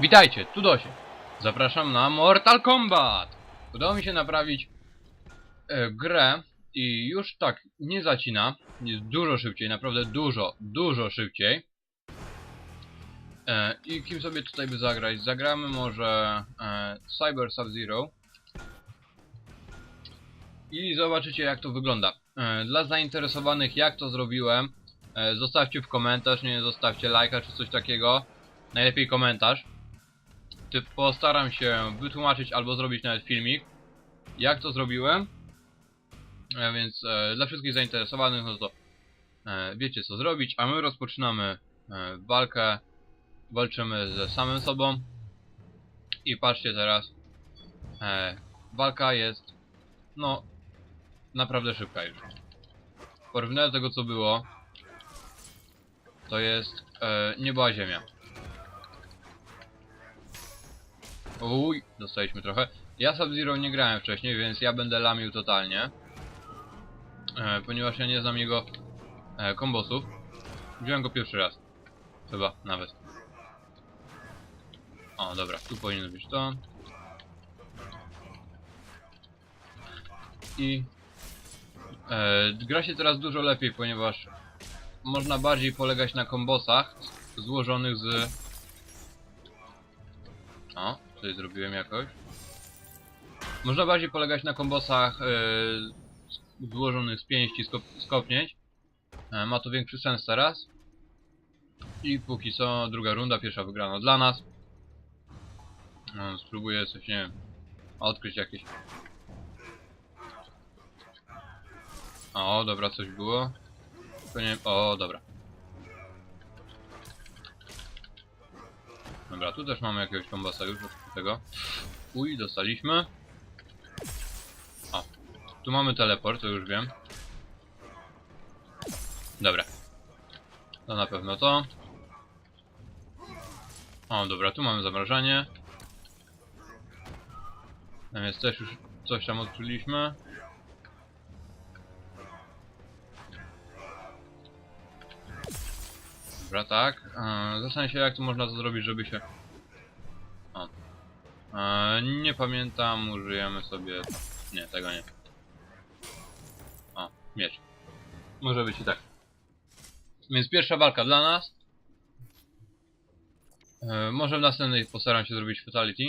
Witajcie, tu Dosie. Zapraszam na Mortal Kombat. Udało mi się naprawić e, grę i już tak nie zacina. Jest dużo szybciej, naprawdę dużo, dużo szybciej. E, I kim sobie tutaj by zagrać? Zagramy może e, Cyber Sub-Zero. I zobaczycie jak to wygląda. E, dla zainteresowanych jak to zrobiłem, e, zostawcie w komentarz, nie zostawcie lajka czy coś takiego. Najlepiej komentarz. Postaram się wytłumaczyć albo zrobić nawet filmik, jak to zrobiłem. E, więc e, dla wszystkich zainteresowanych, no to e, wiecie co zrobić, a my rozpoczynamy e, walkę. Walczymy ze samym sobą. I patrzcie teraz. E, walka jest, no, naprawdę szybka już. W porównaniu do tego co było, to jest e, ziemia. Uj, dostaliśmy trochę. Ja Sub-Zero nie grałem wcześniej, więc ja będę lamił totalnie. E, ponieważ ja nie znam jego e, kombosów. Wziąłem go pierwszy raz. Chyba, nawet. O, dobra, tu powinno być to. I... E, gra się teraz dużo lepiej, ponieważ można bardziej polegać na kombosach złożonych z... O, coś zrobiłem jakoś. Można bardziej polegać na kombosach yy, złożonych z pięści, skop skopnięć. E, ma to większy sens teraz. I póki co druga runda, pierwsza wygrana dla nas. No, spróbuję coś, nie wiem, odkryć jakieś. O, dobra, coś było. Tylko nie O, dobra. Dobra, tu też mamy jakiegoś kombasa już tego. Uj, dostaliśmy. O, tu mamy teleport, to już wiem. Dobra. To na pewno to. O, dobra, tu mamy zamrażanie. Tam jest też już coś tam odkryliśmy. Dobra, tak. Eee, Zastanawiam się jak to można to zrobić, żeby się... Eee, nie pamiętam, użyjemy sobie... Nie, tego nie. O, miecz. Może być i tak. Więc pierwsza walka dla nas. Eee, może w następnej postaram się zrobić fatality.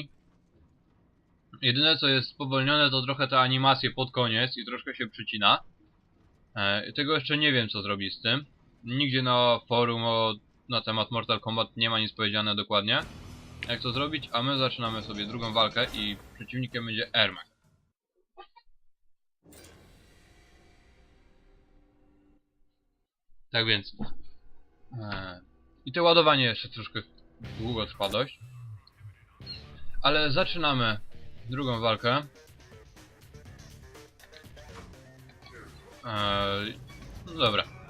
Jedyne co jest spowolnione to trochę te animacje pod koniec i troszkę się przycina. Eee, tego jeszcze nie wiem co zrobić z tym. Nigdzie na forum o, na temat Mortal Kombat nie ma nic powiedziane dokładnie. Jak to zrobić, a my zaczynamy sobie drugą walkę i przeciwnikiem będzie Ermac. Tak więc. E, I to ładowanie jeszcze troszkę długo trwa dość. Ale zaczynamy drugą walkę. E, no dobra.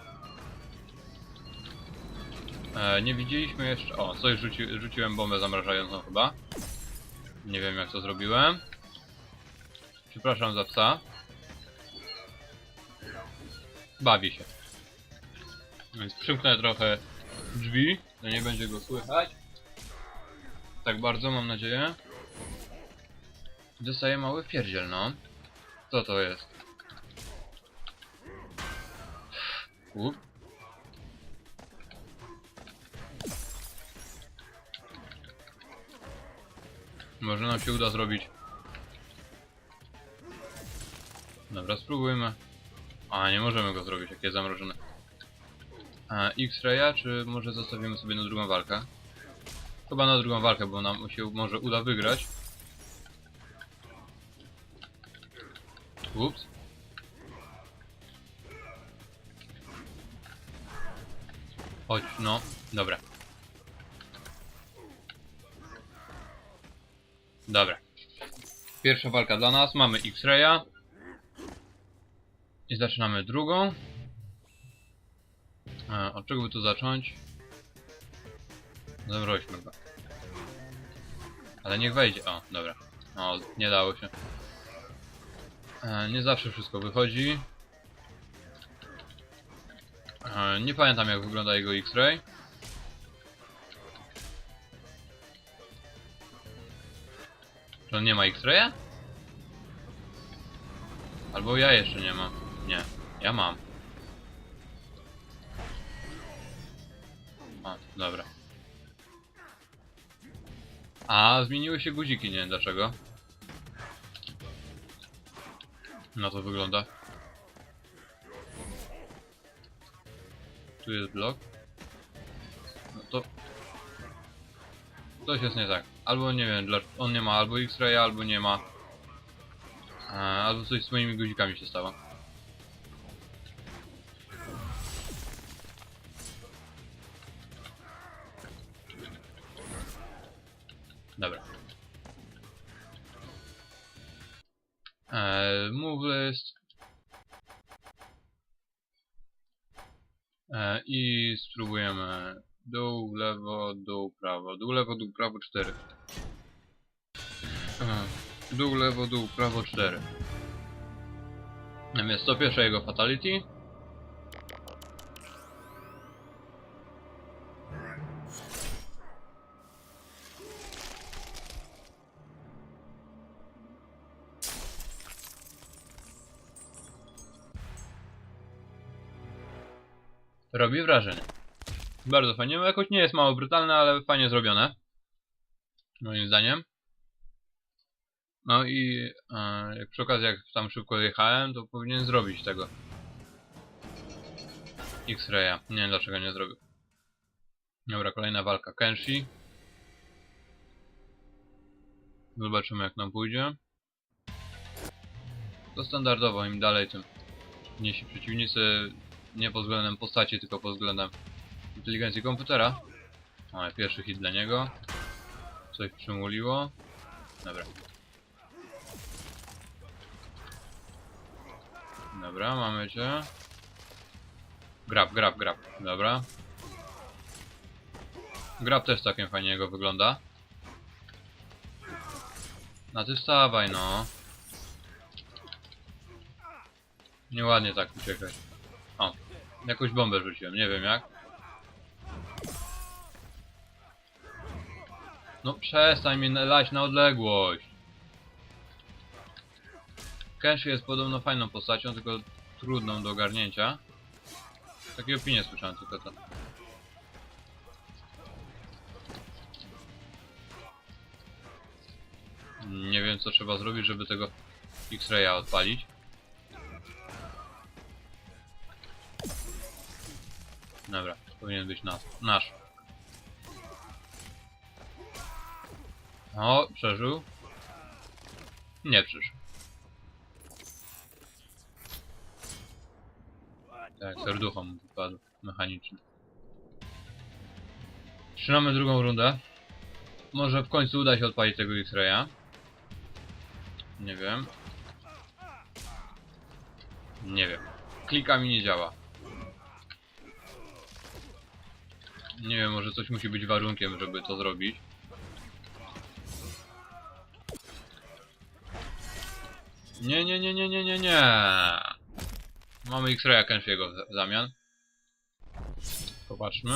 E, nie widzieliśmy jeszcze... O, coś rzuci, rzuciłem bombę zamrażającą chyba. Nie wiem jak to zrobiłem. Przepraszam za psa. Bawi się. Więc przymknę trochę drzwi, to nie będzie go słychać. Tak bardzo, mam nadzieję. Dostaję mały pierdziel, no. Co to jest? Up. Może nam się uda zrobić. Dobra, spróbujmy. A, nie możemy go zrobić, jak jest zamrożone. X-Raya, czy może zostawimy sobie na drugą walkę? Chyba na drugą walkę, bo nam się może uda wygrać. Ups. Chodź, no, dobra. Dobra. Pierwsza walka dla nas. Mamy X-Raya. I zaczynamy drugą. E, od czego by tu zacząć? Zamroźmy go. Ale niech wejdzie. O, dobra. O, nie dało się. E, nie zawsze wszystko wychodzi. E, nie pamiętam jak wygląda jego X-Ray. Czy on nie ma X-raya? Albo ja jeszcze nie mam. Nie, ja mam. A, dobra. A, zmieniły się guziki, nie wiem dlaczego. No to wygląda. Tu jest blok. No to... Coś jest nie tak. Albo nie wiem, on nie ma albo X-raya, albo nie ma. E, albo coś z moimi guzikami się stało. Dobra. Eee, move list. Eee, I lewo, dół, lewo, dół, prawo 4. Eee, dół, lewo, dół, prawo 4. Natomiast to pierwsze jego fatality. Robi wrażenie. Bardzo fajnie. No jakoś nie jest mało brutalne, ale fajnie zrobione. Moim zdaniem. No i e, jak przy okazji jak tam szybko jechałem, to powinien zrobić tego. X-Raya. Nie wiem dlaczego nie zrobił. Dobra, kolejna walka. Kenshi. Zobaczymy jak nam pójdzie. To standardowo, im dalej tym mniejsi przeciwnicy nie pod względem postaci, tylko pod względem inteligencji komputera. Mamy pierwszy hit dla niego. Coś przymuliło. Dobra. Dobra, mamy cię. Grab, grab, grab. Dobra. Grab też całkiem fajnie jego wygląda. Na ty wstawaj, no. Nieładnie tak uciekać. O, jakąś bombę rzuciłem, nie wiem jak. No przestań mnie lać na odległość. Kenshi jest podobno fajną postacią, tylko trudną do ogarnięcia. Takie opinie słyszałem tylko to. Nie wiem co trzeba zrobić, żeby tego X-Raya odpalić. Dobra, powinien być nas, nasz. O, przeżył. Nie przeżył. Tak, serducho mu wypadł. Mechaniczny. Trzymamy drugą rundę. Może w końcu uda się odpalić tego X-Raya. Nie wiem. Nie wiem. Klika mi nie działa. Nie wiem, może coś musi być warunkiem, żeby to zrobić. Nie, nie, nie, nie, nie, nie, nie. Mamy X-Raya Kenshiego w zamian. Popatrzmy.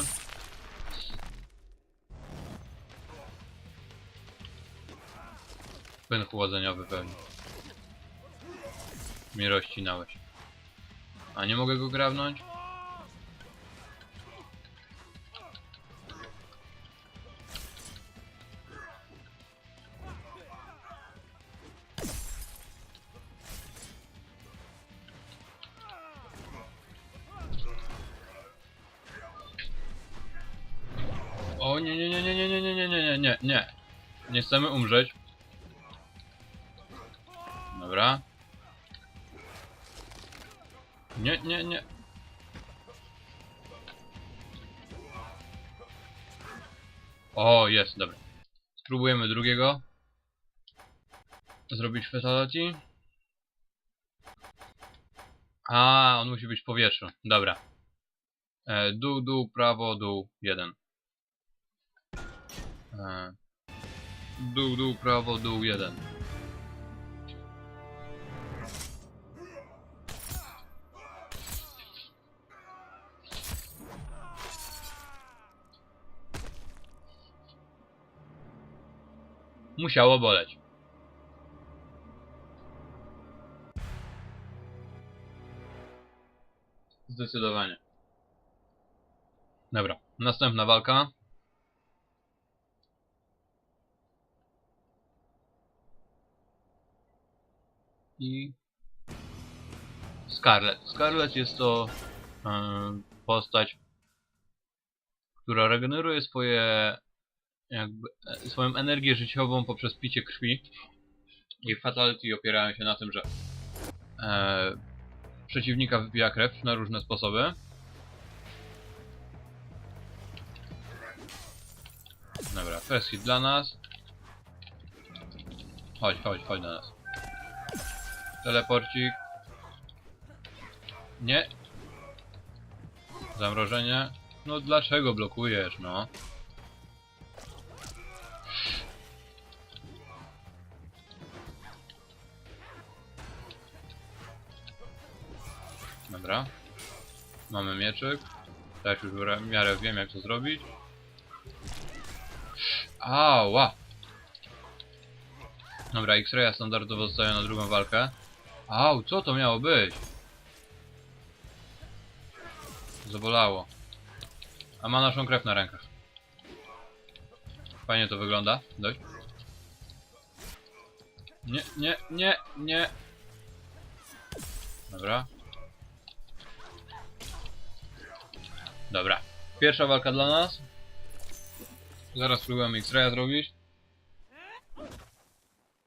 Płyn chłodzeniowy pewnie. Mnie rozcinałeś. A nie mogę go grawnąć? Nie chcemy umrzeć. Dobra. Nie, nie, nie. O, jest, dobra. Spróbujemy drugiego. Zrobić fatality. A, on musi być w powietrzu. Dobra. E, dół, dół, prawo, dół, jeden. E, Dół, dół, prawo, dół, jeden. Musiało boleć. Zdecydowanie. Dobra, następna walka. I Scarlet. Scarlet jest to e, postać, która regeneruje swoje jakby e, swoją energię życiową poprzez picie krwi. I fatality opierają się na tym, że e, przeciwnika wypija krew na różne sposoby. Dobra, first hit dla nas. Chodź, chodź, chodź do nas. Teleporcik. Nie. Zamrożenie. No dlaczego blokujesz, no? Dobra. Mamy mieczyk. Teraz już w miarę wiem jak to zrobić. Ała! Dobra, X-Raya standardowo zostaje na drugą walkę. Au, co to miało być? Zabolało. A ma naszą krew na rękach. Fajnie to wygląda. Dość. Nie, nie, nie, nie. Dobra. Dobra. Pierwsza walka dla nas. Zaraz spróbujemy X-Raya zrobić.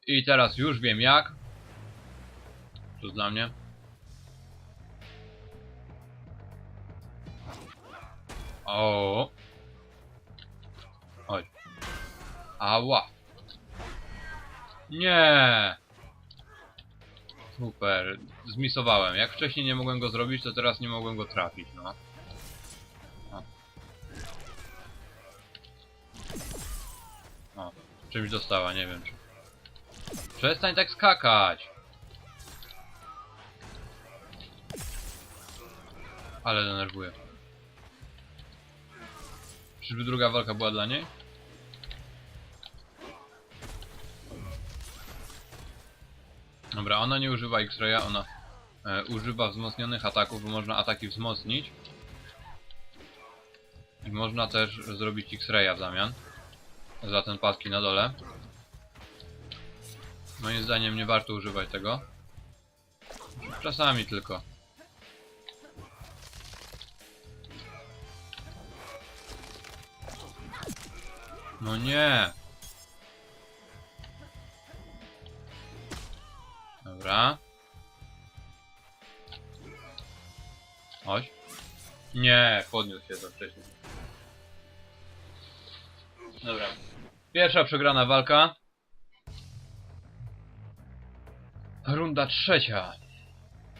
I teraz już wiem jak. To dla mnie. O. Chodź. Ała. Nie. Super. Zmisowałem. Jak wcześniej nie mogłem go zrobić, to teraz nie mogłem go trafić, no. O. O. Czymś dostała, nie wiem. Przestań tak skakać! Ale denerwuje. Czyżby druga walka była dla niej? Dobra, ona nie używa X-Raya, ona e, używa wzmocnionych ataków, bo można ataki wzmocnić. I można też zrobić X-Raya w zamian. Za ten paski na dole. Moim zdaniem nie warto używać tego. Czasami tylko. No nie. Dobra. Chodź. Nie, podniósł się za wcześnie. Dobra. Pierwsza przegrana walka. Runda trzecia.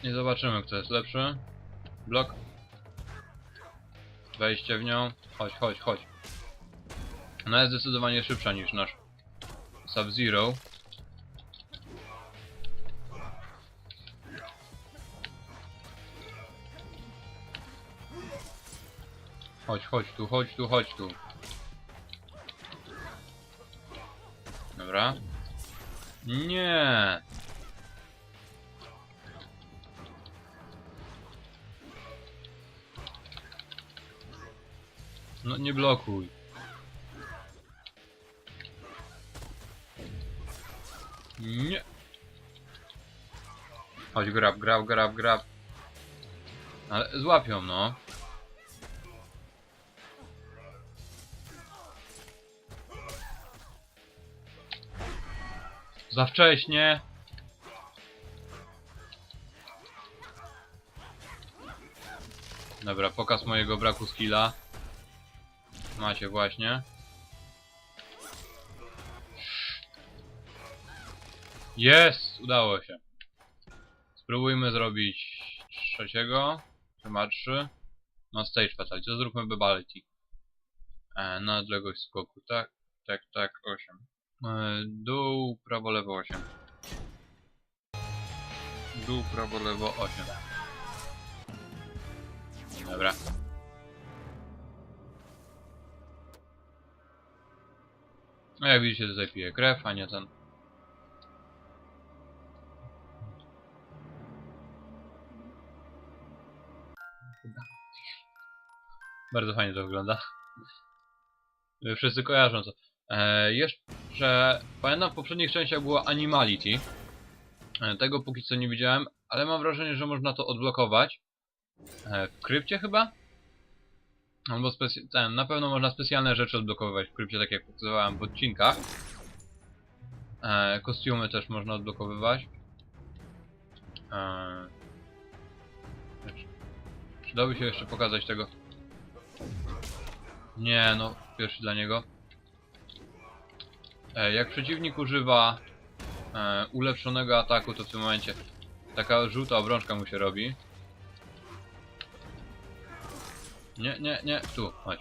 Nie zobaczymy kto jest lepszy. Blok. Wejście w nią. Chodź, chodź, chodź. Ona jest zdecydowanie szybsza niż nasz Sub-Zero. Chodź, chodź tu, chodź tu, chodź tu. Dobra. Nie. No nie blokuj. Nie. Chodź, grab, grab, grab, grab. Ale złapią, no. Za wcześnie. Dobra, pokaz mojego braku skilla. Macie właśnie. Jest! Udało się. Spróbujmy zrobić trzeciego. Czy trzy? No stage fatality. To zróbmy bebality. E, na odległość skoku. Tak, tak, tak. 8. E, dół, prawo, lewo 8. Dół, prawo, lewo 8. Dobra. No jak widzicie tutaj pije krew, a nie ten. Bardzo fajnie to wygląda. Wszyscy kojarzą to. E, jeszcze pamiętam w poprzednich częściach było Animality. E, tego póki co nie widziałem, ale mam wrażenie, że można to odblokować. E, w krypcie chyba? Albo ten, na pewno można specjalne rzeczy odblokowywać w krypcie, tak jak pokazywałem w odcinkach. E, kostiumy też można odblokowywać. E, przydałoby się jeszcze pokazać tego. Nie, no, pierwszy dla niego. E, jak przeciwnik używa e, ulepszonego ataku, to w tym momencie taka żółta obrączka mu się robi. Nie, nie, nie, tu, chodź.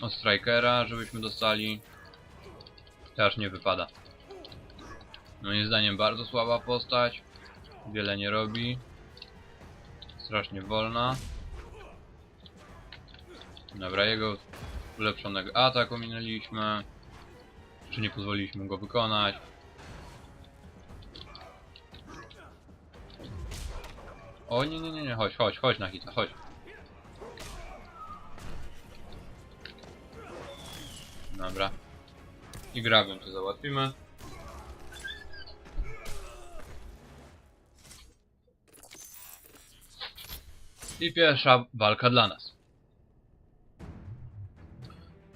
Od Strikera, żebyśmy dostali. Też nie wypada. Moim zdaniem bardzo słaba postać. Wiele nie robi. Strasznie wolna. Dobra, jego ulepszonego ataku minęliśmy. Czy nie pozwoliliśmy go wykonać. O nie, nie, nie, nie, chodź, chodź, chodź na hita, chodź. Dobra. I grabem to załatwimy. I pierwsza walka dla nas.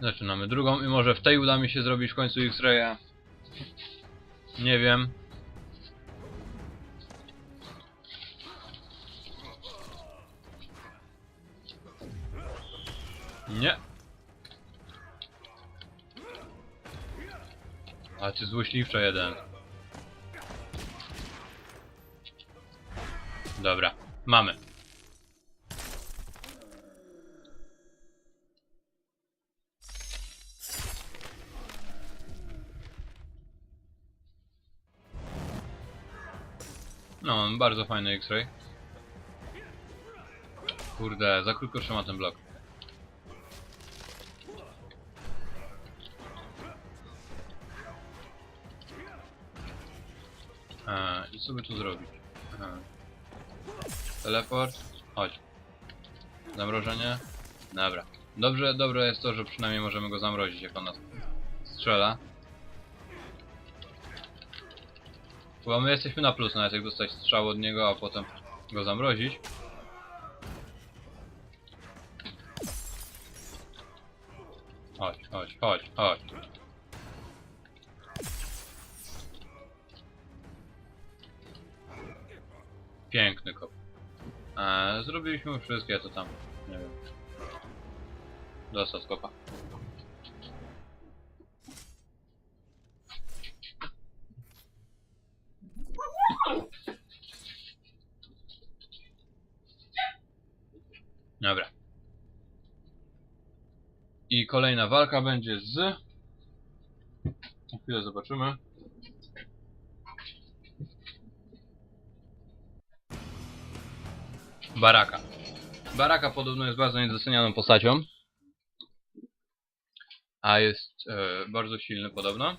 Zaczynamy drugą i może w tej uda mi się zrobić w końcu X-Raya. Nie wiem. Nie. A ty złośliwcze jeden. Dobra, mamy. No, bardzo fajny X-ray. Kurde, za krótko trzyma ten blok. A, I co by tu zrobić? Aha. Teleport? Chodź. Zamrożenie? Dobra. Dobrze, dobre jest to, że przynajmniej możemy go zamrozić, jak on nas strzela. Chyba my jesteśmy na plus, nawet jak dostać strzał od niego, a potem go zamrozić. Chodź, chodź, chodź, chodź. Piękny kop. Eee, zrobiliśmy wszystkie, to tam, nie wiem. Dostał skopa. Dobra. I kolejna walka będzie z... Za chwilę zobaczymy. Baraka. Baraka podobno jest bardzo niedocenianą postacią. A jest e, bardzo silny podobno.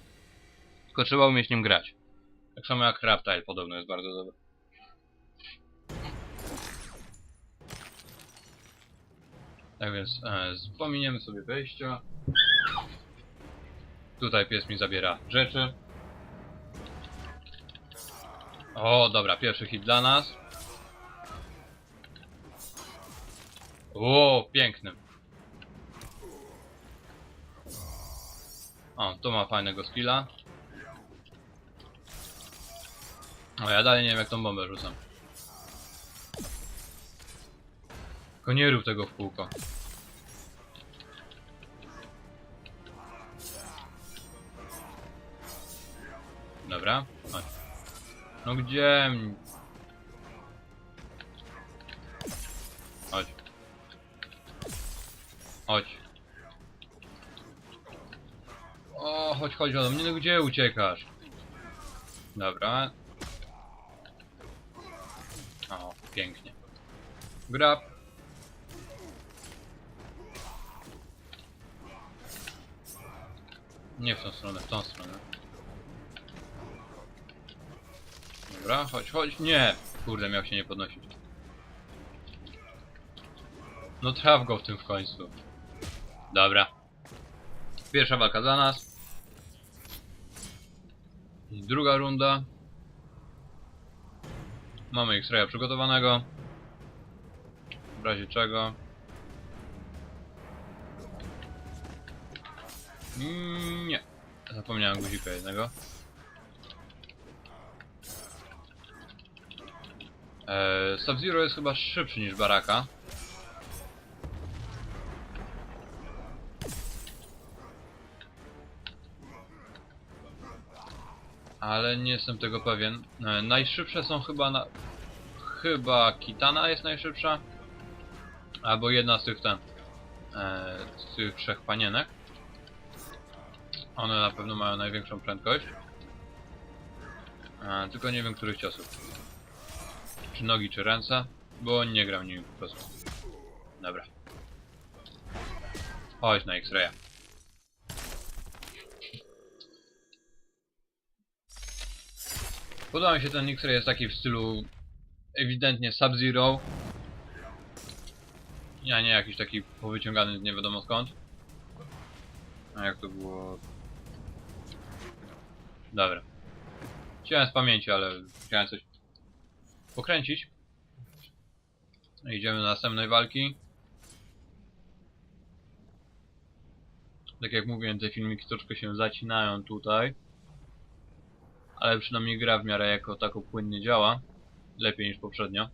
Tylko trzeba umieć nim grać. Tak samo jak Raptile podobno jest bardzo dobry. Tak więc e, pominiemy sobie wejścia. Tutaj pies mi zabiera rzeczy. O, dobra, pierwszy hit dla nas. O, piękny. O, tu ma fajnego skilla. O, ja dalej nie wiem jak tą bombę rzucam. Tylko nie rób tego w kółko. Dobra, chodź. No gdzie? Chodź. Chodź. O, chodź, chodź ode mnie, no gdzie uciekasz? Dobra. O, pięknie. Grab. Nie w tą stronę, w tą stronę. Dobra, chodź, chodź. Nie! Kurde, miał się nie podnosić. No traf go w tym w końcu. Dobra. Pierwsza walka za nas. I druga runda. Mamy ich przygotowanego. W razie czego Mm, Nie. Zapomniałem guzika jednego. Eee, Sub-Zero jest chyba szybszy niż Baraka. Ale nie jestem tego pewien. E, najszybsze są chyba na... Chyba Kitana jest najszybsza. Albo jedna z tych ten... E, z tych trzech panienek. One na pewno mają największą prędkość. E, tylko nie wiem, których ciosów. Czy nogi, czy ręce. Bo nie gram nimi po prostu. Dobra. Chodź na X-Raya. Podoba mi się ten X-Ray jest taki w stylu ewidentnie Sub-Zero. Ja nie jakiś taki powyciągany nie wiadomo skąd. A jak to było? Dobra. Chciałem z pamięci, ale chciałem coś pokręcić. No, Idziemy do następnej walki. Tak jak mówiłem, te filmiki troszkę się zacinają tutaj. Ale przynajmniej gra w miarę jako tako płynnie działa. Lepiej niż poprzednio.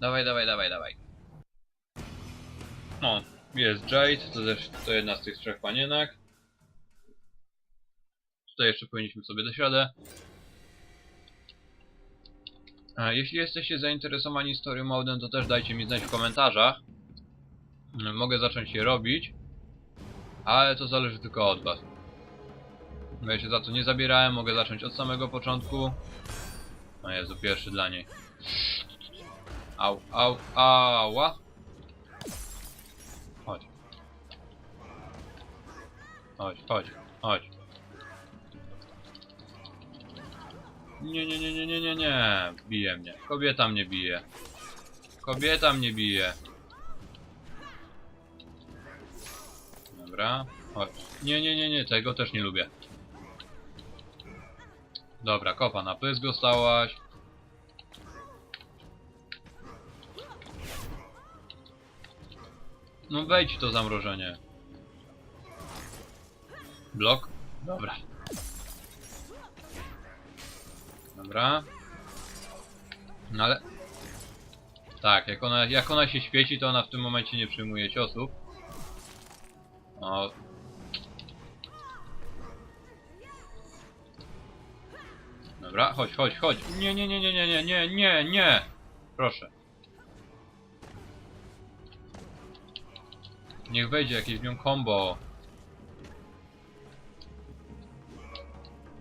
Dawaj, dawaj, dawaj, dawaj. O, jest Jade, to też to jedna z tych trzech panienek. Tutaj jeszcze powinniśmy sobie dać radę. A Jeśli jesteście zainteresowani story modem, to też dajcie mi znać w komentarzach. Mm, Mogę zacząć je robić, ale to zależy tylko od was. Ja się za to nie zabierałem, mogę zacząć od samego początku. O Jezu, pierwszy dla niej. Au, au, ała. Chodź. Chodź, chodź, chodź. Nie, nie, nie, nie, nie, nie, nie. Bije mnie. Kobieta mnie bije. Kobieta mnie bije. Dobra. Chodź. Nie, nie, nie, nie, tego też nie lubię. Dobra, kopa na pysk dostałaś. No wejdź to zamrożenie. Blok? Dobra. Dobra. No ale... Tak, jak ona, jak ona się świeci, to ona w tym momencie nie przyjmuje ciosów. O. Dobra, chodź, chodź, chodź. Nie, nie, nie, nie, nie, nie, nie, nie, nie. Proszę. Niech wejdzie jakieś w nią combo.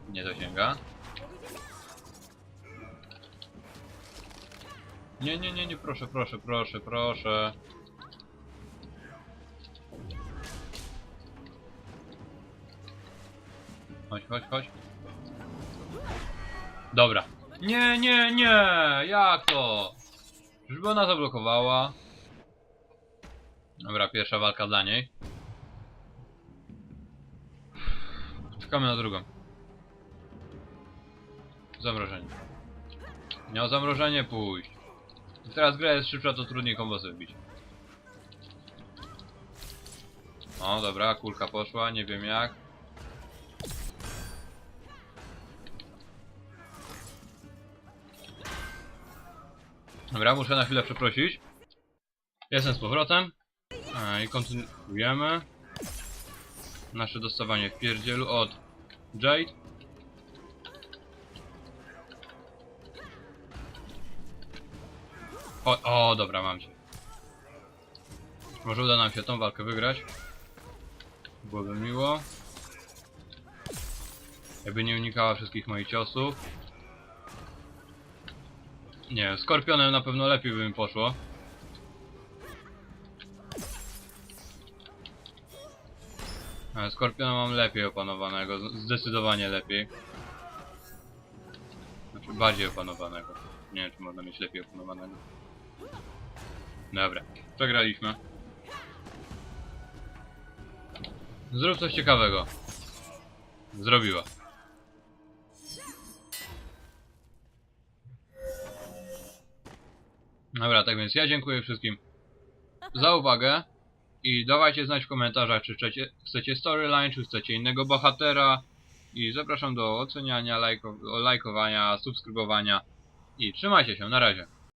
Nie dosięga. Nie, nie, nie, nie, proszę, proszę, proszę, proszę. Chodź, chodź, chodź. Dobra. Nie, nie, nie! Jak to? Żeby ona zablokowała. Dobra, pierwsza walka dla niej. Czekamy na drugą. Zamrożenie. Miał zamrożenie pójść. Teraz gra jest szybsza, to trudniej kombosy wbić. O, dobra, kulka poszła, nie wiem jak. Dobra, muszę na chwilę przeprosić. Jestem z powrotem. E, I kontynuujemy. Nasze dostawanie w pierdzielu od Jade. O, o, dobra, mam cię. Może uda nam się tą walkę wygrać. Byłoby miło. Jakby nie unikała wszystkich moich ciosów. Nie, skorpionem na pewno lepiej by mi poszło. Ale skorpiona mam lepiej opanowanego, zdecydowanie lepiej. Znaczy bardziej opanowanego. Nie wiem, czy można mieć lepiej opanowanego. Dobra, przegraliśmy. Zrób coś ciekawego. Zrobiła. Dobra, tak więc ja dziękuję wszystkim za uwagę i dawajcie znać w komentarzach, czy chcecie, chcecie storyline, czy chcecie innego bohatera i zapraszam do oceniania, lajko, lajkowania, subskrybowania i trzymajcie się, na razie.